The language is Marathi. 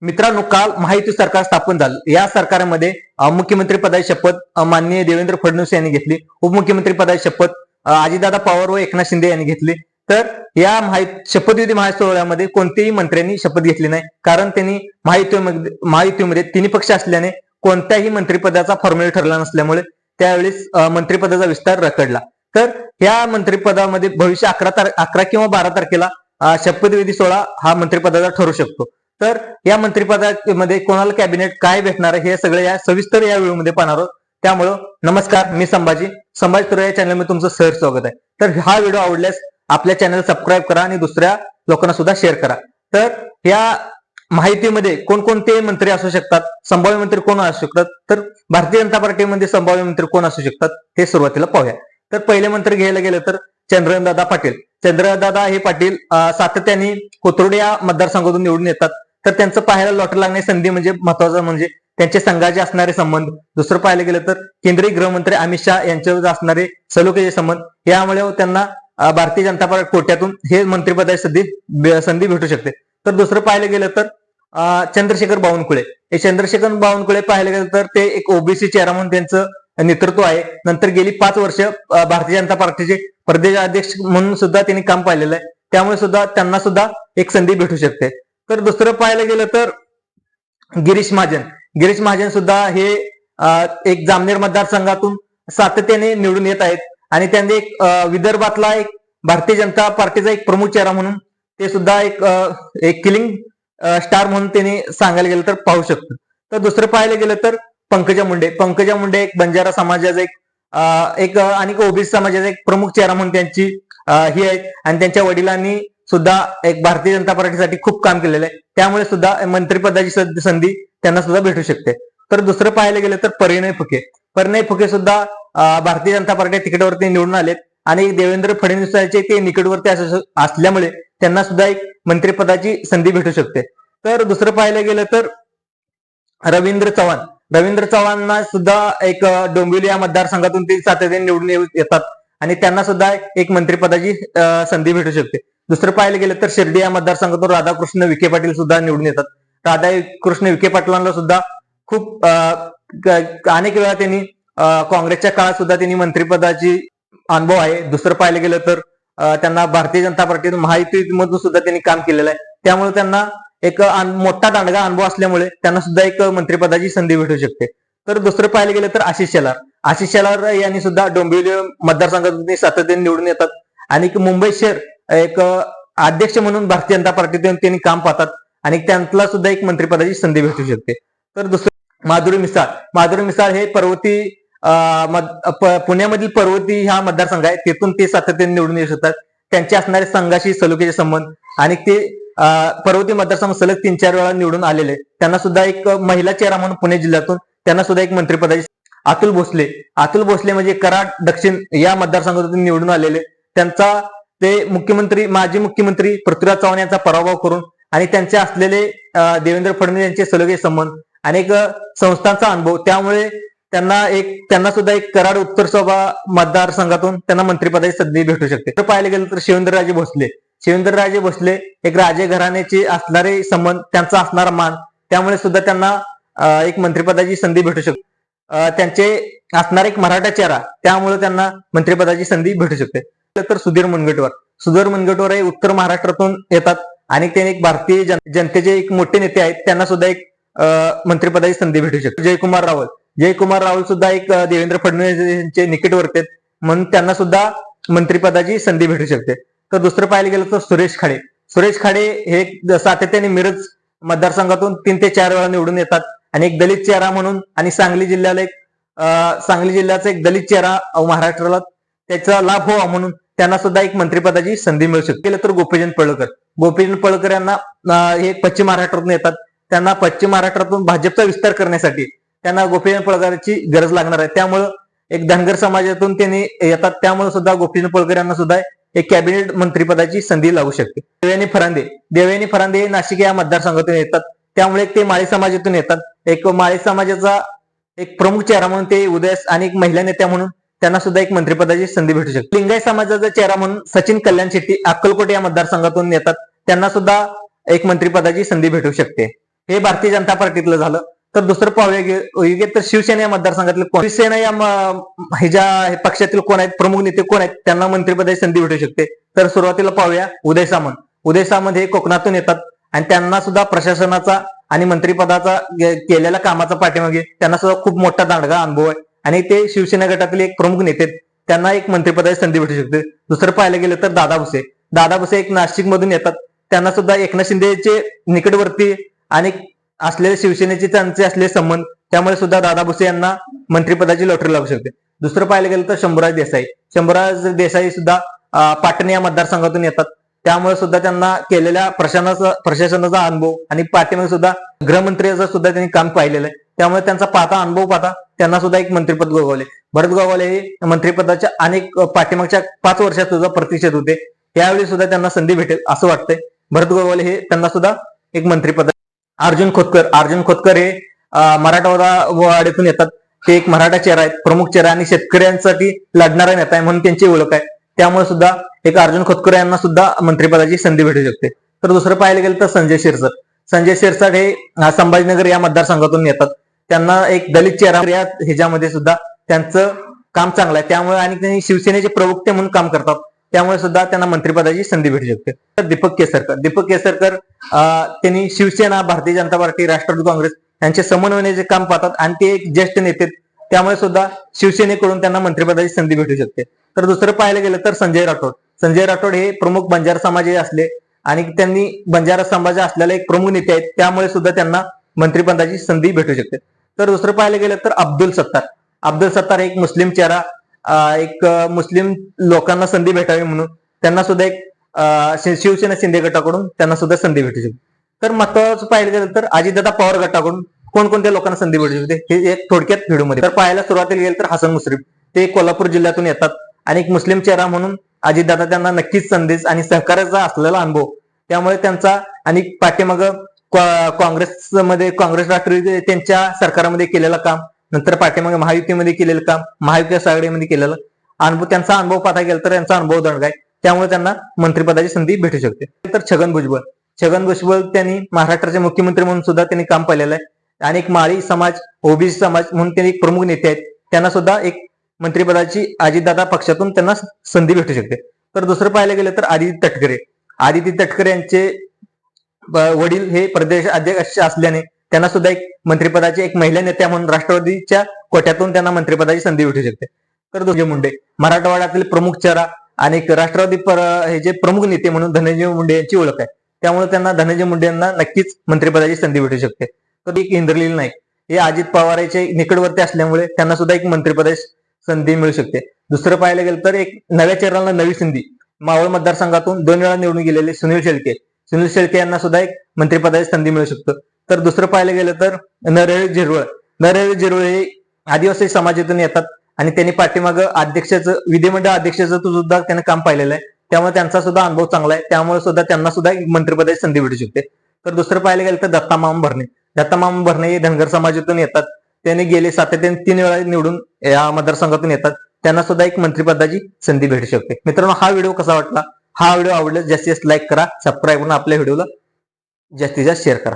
मित्रांनो काल महायुती सरकार स्थापन झालं. या सरकारमध्ये मुख्यमंत्री पदाची शपथ माननीय देवेंद्र फडणवीस यांनी घेतली. उपमुख्यमंत्री पदाची शपथ अजितदादा पवार व एकनाथ शिंदे यांनी घेतली. तर या माहि- शपथविधी महासोहळ्यामध्ये कोणत्याही मंत्र्यांनी शपथ घेतली नाही. कारण त्यांनी महायुतीमध्ये महायुतीमध्ये तिन्ही पक्ष असल्याने कोणत्याही मंत्रिपदाचा फॉर्म्युला ठरला नसल्यामुळे त्यावेळेस मंत्रिपदाचा विस्तार रखडला. तर या मंत्रिपदामध्ये भविष्य अकरा तार अकरा किंवा बारा तारखेला शपथविधी सोहळा हा मंत्रिपदाचा ठरू शकतो. तर या मंत्रिपदामध्ये कोणाला कॅबिनेट काय भेटणार आहे हे सगळं या सविस्तर या व्हिडिओमध्ये पाहणार आहोत. त्यामुळं नमस्कार मी संभाजी. संभाजी तुरा या चॅनलमध्ये तुमचं सहर स्वागत आहे. तर हा व्हिडिओ आवडल्यास आपल्या चॅनल सबस्क्राईब करा आणि दुसऱ्या लोकांना सुद्धा शेअर करा. तर या माहितीमध्ये कोणकोणते मंत्री असू शकतात? संभाव्य मंत्री कोण असू शकतात? तर भारतीय जनता पार्टीमध्ये संभाव्य मंत्री कोण असू शकतात? हे सुरुवातीला पाहूया. तर पहिले मंत्री घ्यायला गेलं तर चंद्रदादा पाटील. चंद्रदादा हे पाटील सातत्याने कोथरुड या मतदारसंघातून निवडून येतात. तर त्यांचं पाहायला लॉटर लागण्याची संधी म्हणजे महत्वाचं म्हणजे त्यांचे संघाचे असणारे संबंध. दुसरं पाहायला गेलं तर केंद्रीय गृहमंत्री अमित शहा यांच्यावर असणारे सलोखेचे संबंध. यामुळे त्यांना भारतीय जनता पार्टी कोट्यातून हे मंत्रिपदाची संधी संधी भेटू शकते. तर दुसरं पाहायला गेलं तर चंद्रशेखर बावनकुळे. हे चंद्रशेखर बावनकुळे पाहायला गेलं तर ते एक ओबीसी चेहरा म्हणून त्यांचं नेतृत्व आहे. नंतर गेली पाच वर्ष भारतीय जनता पार्टीचे प्रदेश अध्यक्ष म्हणून सुद्धा त्यांनी काम पाहिलेलं आहे. त्यामुळे सुद्धा त्यांना सुद्धा एक संधी भेटू शकते. तर दुसरं पाहायला गेलं तर गिरीश महाजन. गिरीश महाजन सुद्धा हे एक जामनेर मतदारसंघातून सातत्याने निवडून येत आहेत. आणि त्यांनी एक विदर्भातला एक भारतीय जनता पार्टीचा एक प्रमुख चेहरा म्हणून ते सुद्धा एक एक किलिंग स्टार म्हणून त्यांनी सांगायला गेलं तर पाहू शकतो. तर दुसरं पाहायला गेलं तर पंकजा मुंडे. पंकजा मुंडे एक बंजारा समाजाचा एक एक आणि ओबीसी समाजाचा एक प्रमुख चेहरा म्हणून त्यांची ही आहे आणि त्यांच्या वडिलांनी सुद्धा एक भारतीय जनता पार्टीसाठी खूप काम केलेलं आहे. त्यामुळे सुद्धा मंत्रिपदाची संधी त्यांना सुद्धा भेटू शकते. तर दुसरं पाहायला गेलं तर परिणय फुके. परिणय फुके सुद्धा भारतीय जनता पार्टी तिकीटावरती निवडून आलेत आणि देवेंद्र फडणवीसांचे ते निकटवर्ती असल्यामुळे त्यांना सुद्धा एक मंत्रिपदाची संधी भेटू शकते. तर दुसरं पाहायला गेलं तर रवींद्र चव्हाण. रवींद्र चव्हाणांना सुद्धा एक डोंबिवली या मतदारसंघातून ते सातत्याने निवडून येऊ- येतात. आणि त्यांना सुद्धा एक मंत्रिपदाची संधी भेटू शकते. दुसरं पाहायला गेलं तर शिर्डी या मतदारसंघातून राधाकृष्ण विखे पाटील सुद्धा निवडून येतात. राधाकृष्ण विखे पाटलांना सुद्धा खूप अनेक वेळा त्यांनी काँग्रेसच्या काळात सुद्धा त्यांनी मंत्रिपदाची अनुभव आहे. दुसरं पाहायला गेलं तर त्यांना भारतीय जनता पार्टीतून महायुतीमधून सुद्धा त्यांनी काम केलेलं आहे. त्यामुळे त्यांना एक मोठा दांडगा अनुभव असल्यामुळे त्यांना सुद्धा एक मंत्रिपदाची संधी भेटू शकते. तर दुसरं पाहायला गेलं तर आशिष शेलार. आशिष शेलार यांनी सुद्धा डोंबिवली मतदारसंघातून सातत्याने निवडून येतात. आणि मुंबई शहर एक अध्यक्ष म्हणून भारतीय जनता पार्टीतून त्यांनी काम पाहतात आणि त्यांना सुद्धा एक मंत्रिपदाची संधी भेटू शकते. तर दुसरं माधुरी मिसाळ. माधुरी मिसाळ हे पर्वती पुण्यामधील पर्वती हा मतदारसंघ आहे तेथून ते सातत्याने निवडून येऊ शकतात. त्यांचे असणारे संघाशी सलोख्याचे संबंध आणि ते पर्वती मतदारसंघ सलग तीन चार वेळा निवडून आलेले त्यांना सुद्धा एक महिला चेहरा म्हणून पुणे जिल्ह्यातून त्यांना सुद्धा एक मंत्रिपदाची अतुल भोसले. अतुल भोसले म्हणजे कराड दक्षिण या मतदारसंघातून निवडून आलेले त्यांचा ते मुख्यमंत्री माजी मुख्यमंत्री पृथ्वीराज चव्हाण यांचा पराभव करून आणि त्यांचे असलेले देवेंद्र फडणवीस यांचे सलगे संबंध अनेक संस्थांचा अनुभव. त्यामुळे त्यांना एक त्यांना सुद्धा एक कराड उत्तर सभा मतदारसंघातून त्यांना मंत्रिपदाची संधी भेटू शकते. तर पाहायला गेलं तर शिवेंद्रराजे भोसले. शिवेंद्रराजे भोसले एक राजे घराण्याचे असणारे संबंध त्यांचा असणारा मान त्यामुळे सुद्धा त्यांना एक मंत्रिपदाची संधी भेटू शकते. त्यांचे असणारे एक मराठा चेहरा त्यामुळे त्यांना मंत्रिपदाची संधी भेटू शकते. तर सुधीर मुनगंटीवार. सुधीर मुनगंटीवार हे उत्तर महाराष्ट्रातून येतात आणि ते एक भारतीय जनतेचे एक मोठे नेते आहेत. त्यांना सुद्धा एक मंत्रीपदाची मंत्रिपदाची संधी भेटू शकते. जयकुमार रावल. जयकुमार रावल सुद्धा एक देवेंद्र फडणवीस यांचे निकटवर्ती आहेत म्हणून त्यांना सुद्धा मंत्रिपदाची संधी भेटू शकते. तर दुसरं पाहायला गेलं तर सुरेश खाडे. सुरेश खाडे हे सातत्याने मिरज मतदारसंघातून तीन ते चार वेळा निवडून येतात आणि एक दलित चेहरा म्हणून आणि सांगली जिल्ह्याला एक सांगली जिल्ह्याचा एक दलित चेहरा महाराष्ट्राला त्याचा लाभ व्हावा म्हणून त्यांना सुद्धा एक मंत्रिपदाची संधी मिळू शकते. गेलं तर गोपीचंद पळकर गोपीचंद पळकर यांना हे पश्चिम महाराष्ट्रातून येतात. त्यांना पश्चिम महाराष्ट्रातून भाजपचा विस्तार करण्यासाठी त्यांना गोपीचंद पळकरांची गरज लागणार आहे. त्यामुळं एक धनगर समाजातून त्यांनी येतात. त्यामुळे सुद्धा गोपीचंद पळकर यांना सुद्धा एक कॅबिनेट मंत्रिपदाची संधी लागू शकते. देवयानी फरांदे. देवयानी फरांदे हे नाशिक या मतदारसंघातून येतात. त्यामुळे ते माळी समाजातून येतात. एक माळी समाजाचा एक प्रमुख चेहरा म्हणून ते उदयस आणि एक महिला नेत्या म्हणून त्यांना सुद्धा एक मंत्रिपदाची संधी भेटू शकते. लिंगाय समाजाचा चेहरा म्हणून सचिन कल्याण शेट्टी अक्कलकोट या मतदारसंघातून येतात. त्यांना सुद्धा एक मंत्रिपदाची संधी भेटू शकते. हे भारतीय जनता पार्टीतलं झालं. तर दुसरं पाहूया तर शिवसेना या मतदारसंघातले कोण शिवसेना या ह्याच्या पक्षातील कोण आहेत प्रमुख नेते कोण आहेत त्यांना मंत्रिपदाची संधी भेटू शकते. तर सुरुवातीला पाहूया उदय सामंत. उदय सामंत हे कोकणातून येतात आणि त्यांना सुद्धा प्रशासनाचा आणि मंत्रिपदाचा केलेल्या कामाचा पाठीमागे त्यांना सुद्धा खूप मोठा दांडगा अनुभव आहे. आणि ते शिवसेना गटातील एक प्रमुख नेते त्यांना एक मंत्रिपदाची संधी भेटू शकते. दुसरं पाहायला गेलं तर दादा भुसे. दादा भुसे एक नाशिक मधून येतात. त्यांना सुद्धा एकनाथ शिंदेचे निकटवर्ती आणि असलेले शिवसेनेचे त्यांचे असलेले संबंध त्यामुळे सुद्धा दादा भुसे यांना मंत्रिपदाची लॉटरी लागू शकते. दुसरं पाहायला गेलं तर शंभूराज देसाई. शंभूराज देसाई सुद्धा अं, पाटण या मतदारसंघातून येतात. त्यामुळे सुद्धा त्यांना केलेल्या प्रशासनाचा प्रशासनाचा अनुभव आणि पाठीमागे सुद्धा गृहमंत्र्याचं सुद्धा त्यांनी काम पाहिलेलं आहे. त्यामुळे त्यांचा पाहता अनुभव पाहता त्यांना सुद्धा एक मंत्रिपद गौरवले भरत गोगावले हे मंत्रिपदाच्या अनेक पाठीमागच्या पाच वर्षात सुद्धा प्रतीक्षेत होते. यावेळी सुद्धा त्यांना संधी भेटेल असं वाटतंय. भरत गोगावले हे त्यांना सुद्धा एक मंत्रिपद. अर्जुन खोतकर अर्जुन खोतकर हे मराठवाडा वाड्यातून येतात. ते एक मराठा चेहरा आहेत प्रमुख चेहरा आणि शेतकऱ्यांसाठी लढणारा नेता आहे म्हणून त्यांची ओळख आहे. त्यामुळे सुद्धा एक अर्जुन खोतकर यांना सुद्धा मंत्रिपदाची संधी भेटू शकते. तर दुसरं पाहायला गेलं तर संजय शिरसाट. संजय शिरसाट हे संभाजीनगर या मतदारसंघातून येतात. त्यांना एक दलित चेहरा या ह्याच्यामध्ये सुद्धा त्यांचं काम चांगलं आहे. त्यामुळे आणि त्यांनी शिवसेनेचे प्रवक्ते म्हणून काम करतात. त्यामुळे सुद्धा त्यांना मंत्रिपदाची संधी भेटू शकते. तर दीपक केसरकर दीपक केसरकर त्यांनी शिवसेना भारतीय जनता पार्टी राष्ट्रवादी काँग्रेस यांचे समन्वयाचे काम पाहतात आणि ते एक ज्येष्ठ नेते त्यामुळे सुद्धा शिवसेनेकडून त्यांना मंत्रिपदाची संधी भेटू शकते. तर दुसरं पाहायला गेलं तर संजय राठोड. संजय राठोड हे प्रमुख बंजारा समाज असले आणि त्यांनी बंजारा समाज असलेले एक प्रमुख नेते आहेत. त्यामुळे सुद्धा त्यांना मंत्रिपदाची संधी भेटू शकते. तर दुसरं पाहायला गेलं तर अब्दुल सत्तार. अब्दुल सत्तार एक मुस्लिम चेहरा एक मुस्लिम लोकांना संधी भेटावी म्हणून. त्यांना सुद्धा एक शिवसेना शिंदे गटाकडून त्यांना सुद्धा संधी भेटू शकते तर महत्वाचं पाहिलं गेलं तर अजितदादा पवार गटाकडून कोणकोणत्या लोकांना संधी भेटू शकते हे एक थोडक्यात व्हिडिओमध्ये. तर पाहायला सुरुवातीला गेलं तर हसन मुश्रीफ. ते कोल्हापूर जिल्ह्यातून येतात आणि एक मुस्लिम चेहरा म्हणून अजितदादा त्यांना नक्कीच संदेश आणि सहकार्याचा असलेला अनुभव. त्यामुळे त्यांचा आणि पाठीमागं काँग्रेसमध्ये काँग्रेस राष्ट्रवादी त्यांच्या सरकारमध्ये केलेलं काम नंतर पाठीमागे महायुतीमध्ये केलेलं काम महायुती आघाडीमध्ये केलेलं अनुभव त्यांचा अनुभव पाहता गेला तर त्यांचा अनुभव दंड आहे त्यामुळे त्यांना मंत्रिपदाची संधी भेटू शकते. तर छगन भुजबळ. छगन भुजबळ त्यांनी महाराष्ट्राचे मुख्यमंत्री म्हणून सुद्धा त्यांनी काम पाहिलेलं आहे. आणि एक माळी समाज ओबीसी समाज म्हणून त्यांनी एक प्रमुख नेते आहेत. त्यांना सुद्धा एक मंत्रिपदाची अजितदादा पक्षातून त्यांना संधी भेटू शकते. तर दुसरं पाहायला गेलं तर आदित्य तटकरे. आदित्य तटकरे यांचे वडील हे प्रदेश अध्यक्ष असल्याने त्यांना सुद्धा एक मंत्रिपदाची एक महिला नेत्या म्हणून राष्ट्रवादीच्या कोट्यातून त्यांना मंत्रिपदाची संधी भेटू शकते. तर धनंजय मुंडे मराठवाड्यातील प्रमुख चेहरा आणि राष्ट्रवादी हे जे प्रमुख नेते म्हणून धनंजय मुंडे यांची ओळख आहे. त्यामुळे त्यांना धनंजय मुंडे यांना नक्कीच मंत्रिपदाची संधी भेटू शकते. तर एक इंद्रलील नाईक हे अजित पवारांचे निकटवर्ती असल्यामुळे त्यांना सुद्धा एक मंत्रिपदाची संधी मिळू शकते. दुसरं पाहायला गेलं तर एक नव्या चेहऱ्याला नवी संधी. मावळ मतदारसंघातून दोन वेळा निवडून गेलेले सुनील शेळके सुनील शेळके यांना सुद्धा एक मंत्रिपदाची संधी मिळू शकतो. तर दुसरं पाहायला गेलं तर नरहरी झिरवळ. नरहरी झिरवळ हे आदिवासी समाजातून येतात आणि त्यांनी पाठीमागं अध्यक्षाचं विधिमंडळ अध्यक्षाचं सुद्धा त्यांनी काम पाहिलेलं आहे. त्यामुळे त्यांचा सुद्धा अनुभव चांगला आहे. त्यामुळे सुद्धा त्यांना सुद्धा एक मंत्रिपदाची संधी भेटू शकते. तर दुसरं पाहायला गेलं तर दत्तामाम भरणे. दत्तामाम भरणे हे धनगर समाजातून येतात. त्यांनी गेले सातत्याने तीन वेळा निवडून या मतदारसंघातून येतात. त्यांना सुद्धा एक मंत्रिपदाची संधी भेटू शकते. मित्रांनो हा व्हिडिओ कसा वाटला? हा व्हिडिओ आवडल्यास जास्तीत जास्त लाईक करा सबस्क्राईब करून आपल्या व्हिडिओला जास्तीत जास्त शेअर करा.